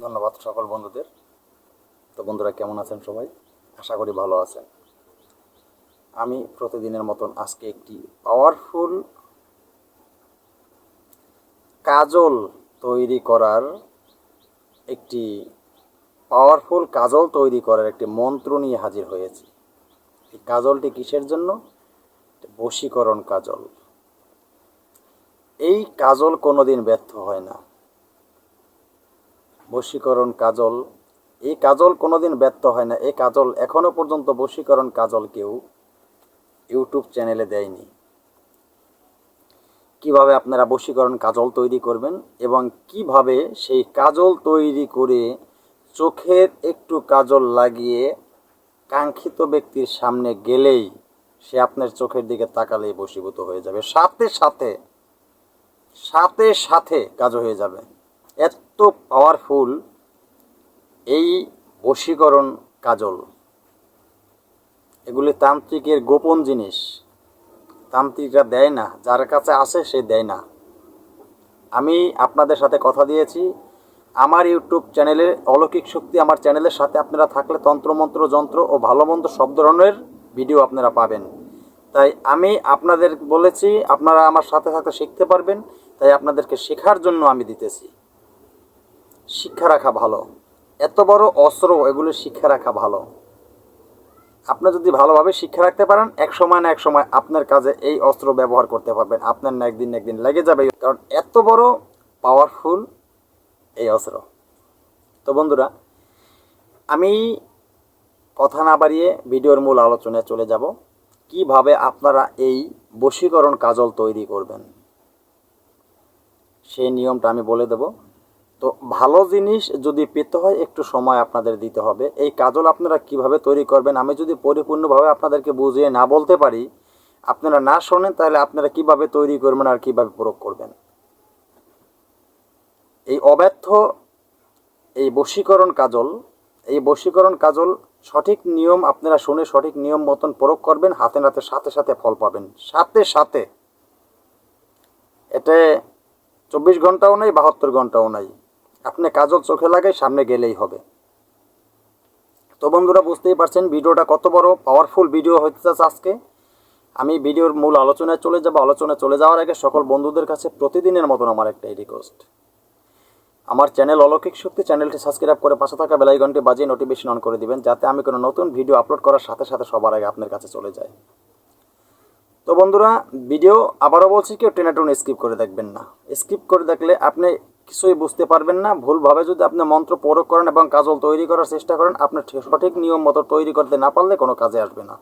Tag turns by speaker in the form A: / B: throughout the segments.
A: ধন্যবাদ সকল বন্ধুদের। তো বন্ধুরা, কেমন আছেন সবাই? আশা করি ভালো আছেন। আমি প্রতিদিনের মতন আজকে একটি পাওয়ারফুল কাজল তৈরি করার একটি পাওয়ারফুল কাজল তৈরি করার একটি মন্ত্র নিয়ে হাজির হয়েছি। এই কাজলটি কিসের জন্য? বশীকরণ কাজল। এই কাজল কোনোদিন ব্যর্থ হয় না। বশীকরণ কাজল। এই কাজল কোনোদিন ব্যর্থ হয় না। এই কাজল এখনও পর্যন্ত বশীকরণ কাজল কেউ ইউটিউব চ্যানেলে দেয়নি। কীভাবে আপনারা বশীকরণ কাজল তৈরি করবেন এবং কীভাবে সেই কাজল তৈরি করে চোখের একটু কাজল লাগিয়ে কাঙ্ক্ষিত ব্যক্তির সামনে গেলেই সে আপনার চোখের দিকে তাকালেই বশীভূত হয়ে যাবে। সাথে সাথে সাথে সাথে কাজ হয়ে যাবে। এত পাওয়ারফুল এই বশীকরণ কাজল। এগুলি তান্ত্রিকের গোপন জিনিস। তান্ত্রিকরা দেয় না, যার কাছে আসে সে দেয় না। আমি আপনাদের সাথে কথা দিয়েছি। আমার ইউটিউব চ্যানেলে অলৌকিক শক্তি আমার চ্যানেলের সাথে আপনারা থাকলে তন্ত্রমন্ত্র, যন্ত্র ও ভালো মন্দ সব ধরনের ভিডিও আপনারা পাবেন। তাই আমি আপনাদের বলেছি, আপনারা আমার সাথে সাথে শিখতে পারবেন। তাই আপনাদেরকে শেখার জন্য আমি দিতেছি। শিক্ষা রাখা ভালো। এত বড় অস্ত্র, এগুলো শিক্ষা রাখা ভালো। আপনি যদি ভালোভাবে শিক্ষা রাখতে পারেন, এক সময় না এক সময় আপনার কাজে এই অস্ত্র ব্যবহার করতে পারবেন। আপনার না একদিন একদিন লেগে যাবে, কারণ এত বড় পাওয়ারফুল এই অস্ত্র। তো বন্ধুরা, আমি কথা না বাড়িয়ে ভিডিওর মূল আলোচনায় চলে যাব। কীভাবে আপনারা এই বশীকরণ কাজল তৈরি করবেন? সেই নিয়মটা আমি বলে দেব। তো ভালো জিনিস যদি পেতে হয়, একটু সময় আপনাদের দিতে হবে। এই কাজল আপনারা কীভাবে তৈরি করবেন, আমি যদি পরিপূর্ণভাবে আপনাদেরকে বুঝিয়ে না বলতে পারি, আপনারা না শোনেন, তাহলে আপনারা কীভাবে তৈরি করবেন আর কীভাবে প্রয়োগ করবেন? এই অব্যর্থ এই বশীকরণ কাজল, এই বশীকরণ কাজল সঠিক নিয়ম আপনারা শুনে সঠিক নিয়ম মতন প্রয়োগ করবেন, হাতে নাতে সাথে সাথে ফল পাবেন। সাথে সাথে, এতে চব্বিশ ঘন্টাও নেই, বাহাত্তর ঘন্টাও নাই। আপনি কাজল চোখে লাগে, সামনে গেলেই হবে। তো বন্ধুরা, বুঝতেই পারছেন, ভিডিওটা কত বড় পাওয়ারফুল ভিডিও হতে যাচ্ছে আজকে। আমি ভিডিওর মূল আলোচনায় চলে যাব। আলোচনায় চলে যাওয়ার আগে সকল বন্ধুদের কাছে প্রতিদিনের মতন আমার একটাই রিকোয়েস্ট আমার চ্যানেল অলৌকিক শক্তি চ্যানেলটি সাবস্ক্রাইব করে পাশে থাকা বেলাইকনটি বাজিয়ে নোটিফিকেশন অন করে দিবেন, যাতে আমি কোনো নতুন ভিডিও আপলোড করার সাথে সাথে সবার আগে আপনার কাছে চলে যায়। তো বন্ধুরা ভিডিও আবারও বলছি কেউ টেনে টেনে স্কিপ করে দেখবেন না। স্কিপ করে দেখলে আপনি কিছুই বুঝতে পারবেন না। ভুলভাবে যদি আপনি মন্ত্র প্রয়োগ করেন এবং কাজল তৈরি করার চেষ্টা করেন আপনি ঠিক- সঠিক নিয়ম মতো তৈরি করতে না পারলে কোনো কাজে আসবে না।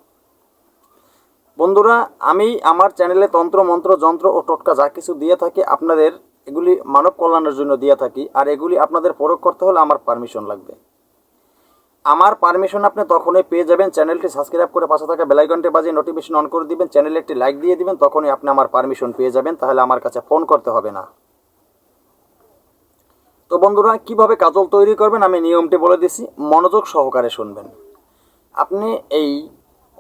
A: বন্ধুরা, আমি আমার চ্যানেলে তন্ত্র, মন্ত্র, যন্ত্র ও টোটকা যা কিছু দিয়ে থাকি, আপনাদের এগুলি মানব কল্যাণের জন্য দিয়ে থাকি, আর এগুলি আপনাদের প্রয়োগ করতে হলে আমার পারমিশন লাগবে। আমার পারমিশন আপনি তখনই পেয়ে যাবেন। চ্যানেলটি সাবস্ক্রাইব করে পাশে থাকা বেলাইকনটি বাজিয়ে নোটিফিকেশন অন করে দিবেন। চ্যানেলে একটি লাইক দিয়ে দিবেন, তখনই আপনি আমার পারমিশন পেয়ে যাবেন। তাহলে আমার কাছে ফোন করতে হবে না। তো বন্ধুরা, কীভাবে কাজল তৈরি করবেন আমি নিয়মটি বলে দিছি। মনোযোগ সহকারে শুনবেন। আপনি এই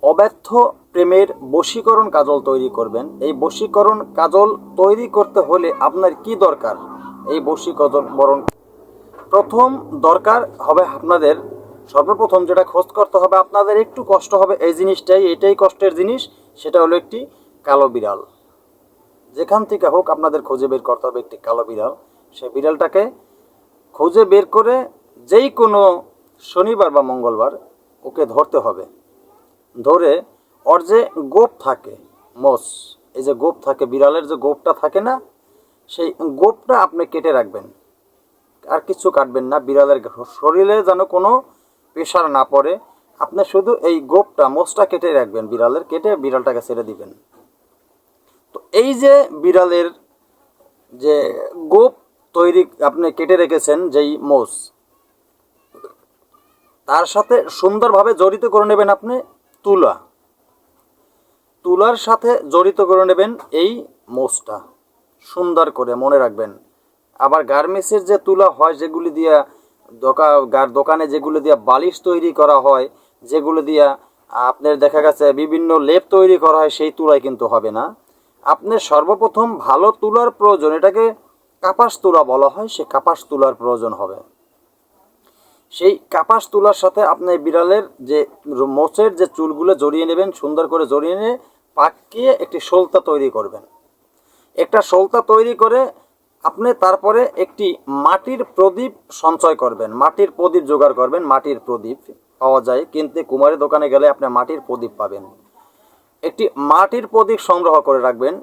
A: অব্যর্থ প্রেমের বশীকরণ কাজল তৈরি করবেন। এই বশীকরণ কাজল তৈরি করতে হলে আপনার কি দরকার? এই বশীকরণ প্রথম দরকার হবে আপনাদের, সর্বপ্রথম যেটা খোঁজ করতে হবে, আপনাদের একটু কষ্ট হবে এই জিনিসটাই, এটাই কষ্টের জিনিস, সেটা হলো একটি কালো বিড়াল। যেখান থেকে হোক আপনাদের খুঁজে বের করতে হবে একটি কালো বিড়াল। সেই বিড়ালটাকে খুঁজে বের করে যেই কোনো শনিবার বা মঙ্গলবার ওকে ধরতে হবে। ধরে ওর যে গোপ থাকে, মোষ, এই যে গোপ থাকে, বিড়ালের যে গোপটা থাকে না, সেই গোপটা আপনি কেটে রাখবেন। আর কিছু কাটবেন না, বিড়ালের শরীরে যেন কোনো প্রেশার না পড়ে, আপনি শুধু এই গোপটা, মোষটা কেটে রাখবেন, বিড়ালের কেটে বিড়ালটাকে ছেড়ে দিবেন। তো এই যে বিড়ালের যে গোপ তৈরি আপনি কেটে রেখেছেন যেই মোষ। তার সাথে সুন্দরভাবে জড়িত করে নেবেন আপনি তুলা। তুলার সাথে জড়িত করে নেবেন এই মোষটা। সুন্দর করে মনে রাখবেন। আবার গার্মেন্টসের যে তুলা হয়, যেগুলি দিয়া দোকা, গার দোকানে যেগুলো দিয়া বালিশ তৈরি করা হয়, যেগুলো দিয়া আপনার দেখা গেছে বিভিন্ন লেপ তৈরি করা হয়, সেই তুলায় কিন্তু হবে না। আপনার সর্বপ্রথম ভালো তুলার প্রয়োজন, এটাকে কাপাস তুলা বলা হয়, সে কাপাস তুলার প্রয়োজন হবে। সেই কাপাস তুলার সাথে আপনি বিড়ালের যে মোচের যে চুলগুলো জড়িয়ে নেবেন, সুন্দর করে জড়িয়ে নিয়ে পাকিয়ে একটি সলতা তৈরি করবেন। একটা সলতা তৈরি করে আপনি তারপরে একটি মাটির প্রদীপ সঞ্চয় করবেন। মাটির প্রদীপ জোগাড় করবেন, মাটির প্রদীপ পাওয়া যায়, কিন্তু কুমারের দোকানে গেলে আপনি মাটির প্রদীপ পাবেন। একটি মাটির প্রদীপ সংগ্রহ করে রাখবেন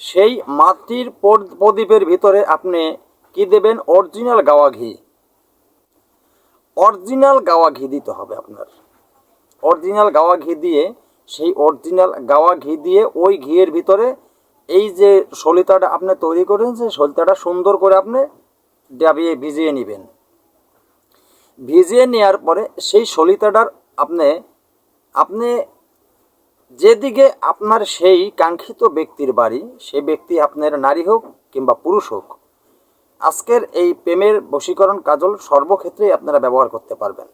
A: সেই মাটির প্রদীপের ভিতরে আপনি কি দেবেন? অরিজিনাল গাওয়া ঘি। অরিজিনাল গাওয়া ঘি দিতে হবে আপনার। অরিজিনাল গাওয়া ঘি দিয়ে, সেই অরিজিনাল গাওয়া ঘি দিয়ে ওই ঘিয়ের ভিতরে এই যে সলিতাটা আপনি তৈরি করেন, সেই সলিতাটা সুন্দর করে আপনি ডাবিয়ে ভিজিয়ে নেবেন। ভিজিয়ে নেওয়ার পরে সেই সলিতাটার আপনি আপনি যেদিকে আপনার সেই কাঙ্ক্ষিত ব্যক্তির বাড়ি, সেই ব্যক্তি আপনার নারী হোক কিংবা পুরুষ হোক, আজকের এই প্রেমের বশীকরণ কাজল সর্বক্ষেত্রেই আপনারা ব্যবহার করতে পারবেন।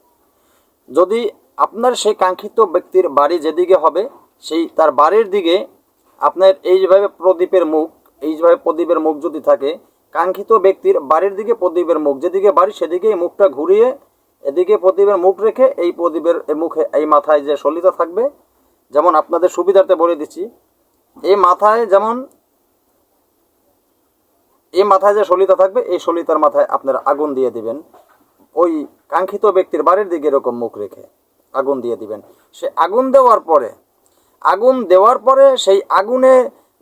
A: যদি আপনার সেই কাঙ্ক্ষিত ব্যক্তির বাড়ি যেদিকে হবে, সেই তার বাড়ির দিকে আপনার এই যেভাবে প্রদীপের মুখ, এই যেভাবে প্রদীপের মুখ যদি থাকে, কাঙ্ক্ষিত ব্যক্তির বাড়ির দিকে প্রদীপের মুখ, যেদিকে বাড়ি সেদিকে এই মুখটা ঘুরিয়ে, এদিকে প্রদীপের মুখ রেখে এই প্রদীপের মুখে, এই মাথায় যে সলিতা থাকবে যেমন আপনাদের সুবিধার্থে বলে দিচ্ছি এই মাথায় যেমন এই মাথায় যে সলিতা থাকবে, এই সলিতার মাথায় আপনারা আগুন দিয়ে দিবেন। ওই কাঙ্ক্ষিত ব্যক্তির বাড়ির দিকে এরকম মুখ রেখে আগুন দিয়ে দিবেন। সে আগুন দেওয়ার পরে, আগুন দেওয়ার পরে সেই আগুনে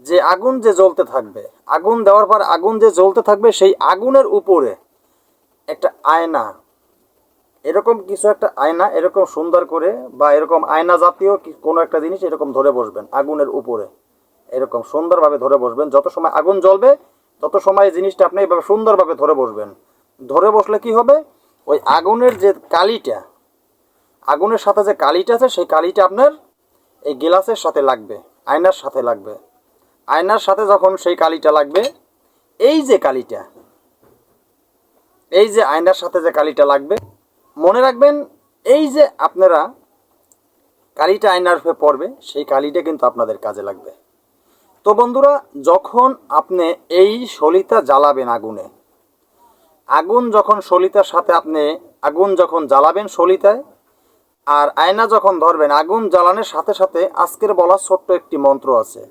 A: যে আগুন যে জ্বলতে থাকবে, আগুন দেওয়ার পর আগুন যে জ্বলতে থাকবে, সেই আগুনের উপরে একটা আয়না এরকম কিছু একটা আয়না, এরকম সুন্দর করে বা এরকম আয়না জাতীয় কোনো একটা জিনিস এরকম ধরে বসবেন, আগুনের উপরে। এরকম সুন্দরভাবে ধরে বসবেন। যত সময় আগুন জ্বলবে, তত সময় জিনিসটা আপনি এইভাবে সুন্দরভাবে ধরে বসবেন। ধরে বসলে কি হবে? ওই আগুনের যে কালিটা, আগুনের সাথে যে কালিটা আছে, সেই কালিটা আপনার এই গিলাসের সাথে লাগবে, আয়নার সাথে লাগবে। আয়নার সাথে যখন সেই কালিটা লাগবে, এই যে কালিটা, এই যে আয়নার সাথে যে কালিটা লাগবে মনে রাখবেন, এই যে আপনারা কালিটা আয়নার উপরে পড়বে, সেই কালিটা কিন্তু আপনাদের কাজে লাগবে। তো বন্ধুরা, যখন আপনি এই সলিতা জ্বালাবেন আগুনে, আগুন যখন সলিতার সাথে আপনি, আগুন যখন জ্বালাবেন সলিতায় আর আয়না যখন ধরবেন, আগুন জ্বালানোর সাথে সাথে আজকের বলা ছোট্ট একটি মন্ত্র আছে।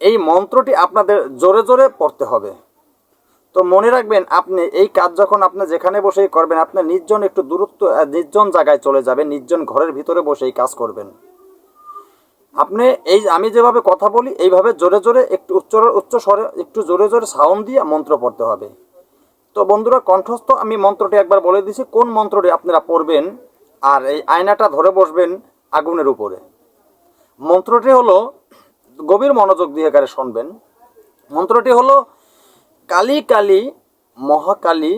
A: এই মন্ত্রটি আপনাদের জোরে জোরে পড়তে হবে। তো মনে রাখবেন, আপনি এই কাজ যখন আপনি যেখানে বসেই করবেন, আপনি নির্জন একটু দূরত্ব নির্জন জায়গায় চলে যাবেন, নির্জন ঘরের ভিতরে বসে এই কাজ করবেন। আপনি এই, আমি যেভাবে কথা বলি, এইভাবে জোরে জোরে একটু উচ্চ উচ্চ স্বরে একটু জোরে জোরে সাউন্ড দিয়ে মন্ত্র পড়তে হবে। তো বন্ধুরা, কণ্ঠস্থ, আমি মন্ত্রটি একবার বলে দিছি, কোন মন্ত্রটি আপনারা পড়বেন আর এই আয়নাটা ধরে বসবেন আগুনের উপরে। মন্ত্রটি হলো, গভীর মনোযোগ দিয়ে এখানে শুনবেন। মন্ত্রটি হলো কালী কালী, মহাকালী,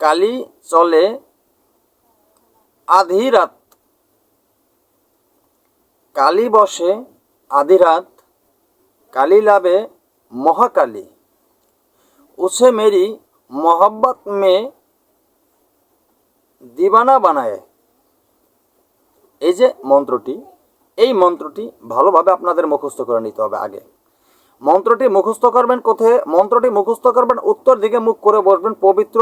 A: কালী চলে আধিরাত কালী বসে আধিরাত কালী লাভে মহাকালী। উসে মেরি মহব্বত মে দিবানা বানায়। এই যে মন্ত্রটি, এই মন্ত্রটি ভালোভাবে আপনাদের মুখস্থ করে নিতে হবে আগে। মন্ত্রটি মুখস্থ করবেন কোথায়? মন্ত্রটি মুখস্থ করবেন উত্তর দিকে মুখ করে বসবেন, পবিত্র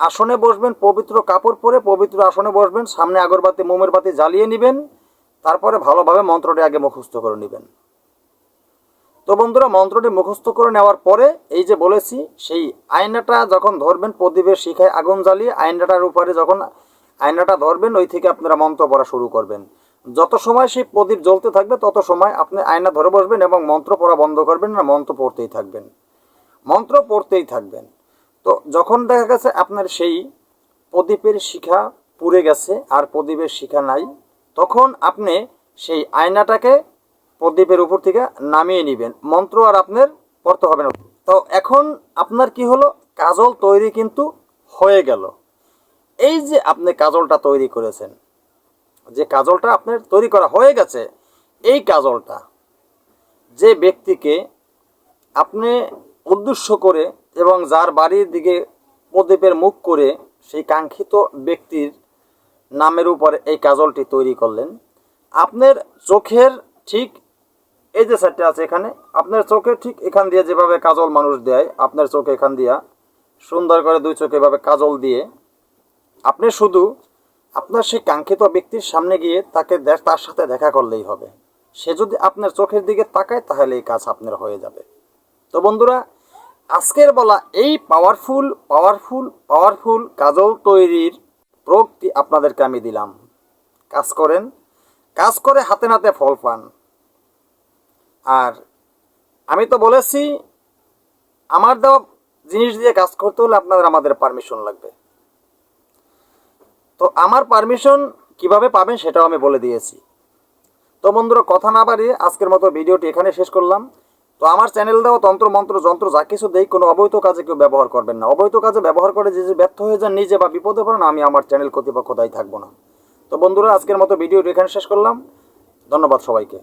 A: আসনে বসবেন, পবিত্র কাপড় পরে পবিত্র আসনে বসবেন, সামনে আগরবাতি, মোমের বাতি জ্বালিয়ে নেবেন, তারপরে ভালোভাবে মন্ত্রটি আগে মুখস্থ করে নেবেন। তো বন্ধুরা, মন্ত্রটি মুখস্থ করে নেওয়ার পরে এই যে বলেছি, সেই আয়নাটা যখন ধরবেন, প্রদীপের শিখায় আগুন জ্বালিয়ে আয়নাটার উপরে যখন আয়নাটা ধরবেন, ওই থেকে আপনারা মন্ত্র পড়া শুরু করবেন। যত সময় সেই প্রদীপ জ্বলতে থাকবে, তত সময় আপনি আয়না ধরে বসবেন এবং মন্ত্র পড়া বন্ধ করবেন না মন্ত্র পড়তেই থাকবেন। মন্ত্র পড়তেই থাকবেন। তো যখন দেখা গেছে আপনার সেই প্রদীপের শিখা পুড়ে গেছে আর প্রদীপের শিখা নাই, তখন আপনি সেই আয়নাটাকে প্রদীপের উপর থেকে নামিয়ে নেবেন। মন্ত্র আর আপনার পড়তে হবে না। তো এখন আপনার কি হলো? কাজল তৈরি কিন্তু হয়ে গেল। এই যে আপনি কাজলটা তৈরি করেছেন যে কাজলটা আপনার তৈরি করা হয়ে গেছে, এই কাজলটা যে ব্যক্তিকে আপনি উদ্দেশ্য করে এবং যার বাড়ির দিকে প্রদীপের মুখ করে সেই কাঙ্ক্ষিত ব্যক্তির নামের উপর এই কাজলটি তৈরি করলেন, আপনার চোখের ঠিক এই যে সাইডটা আছে এখানে, আপনার চোখের ঠিক এখান দিয়ে যেভাবে কাজল মানুষ দেয়, আপনার চোখে এখান দিয়া সুন্দর করে দুই চোখে এভাবে কাজল দিয়ে, আপনি শুধু আপনার সেই কাঙ্ক্ষিত ব্যক্তির সামনে গিয়ে তাকে তার সাথে দেখা করলেই হবে। সে যদি আপনার চোখের দিকে তাকায়, তাহলে এই কাজ আপনার হয়ে যাবে। তো বন্ধুরা, আজকের বলা এই পাওয়ারফুল পাওয়ারফুল পাওয়ারফুল কাজল তৈরির প্রক্তি আপনাদেরকে আমি দিলাম। কাজ করেন, কাজ করে হাতে নাতে ফল পান। আর আমি তো বলেছি, আমার দেওয়া জিনিস দিয়ে কাজ করতে হলে আপনাদের আমাদের পারমিশন লাগবে। তো আমার পারমিশন কীভাবে পাবেন সেটাও আমি বলে দিয়েছি। তো বন্ধুরা, কথা না বাড়িয়ে আজকের মতো ভিডিওটি এখানে শেষ করলাম। তো আমার চ্যানেল দাও, তন্ত্র, মন্ত্র, যন্ত্র, যা কিছু দেই, কোনো অবৈধ কাজে কেউ ব্যবহার করবেন না। অবৈধ কাজে ব্যবহার করে যে যে ব্যর্থ হয়ে যান, নিজে বা বিপদে পড়েন, আমি আমার চ্যানেল কর্তৃপক্ষ দায়ী থাকব না। তো বন্ধুরা, আজকের মতো ভিডিওটি এখানে শেষ করলাম। ধন্যবাদ সবাইকে।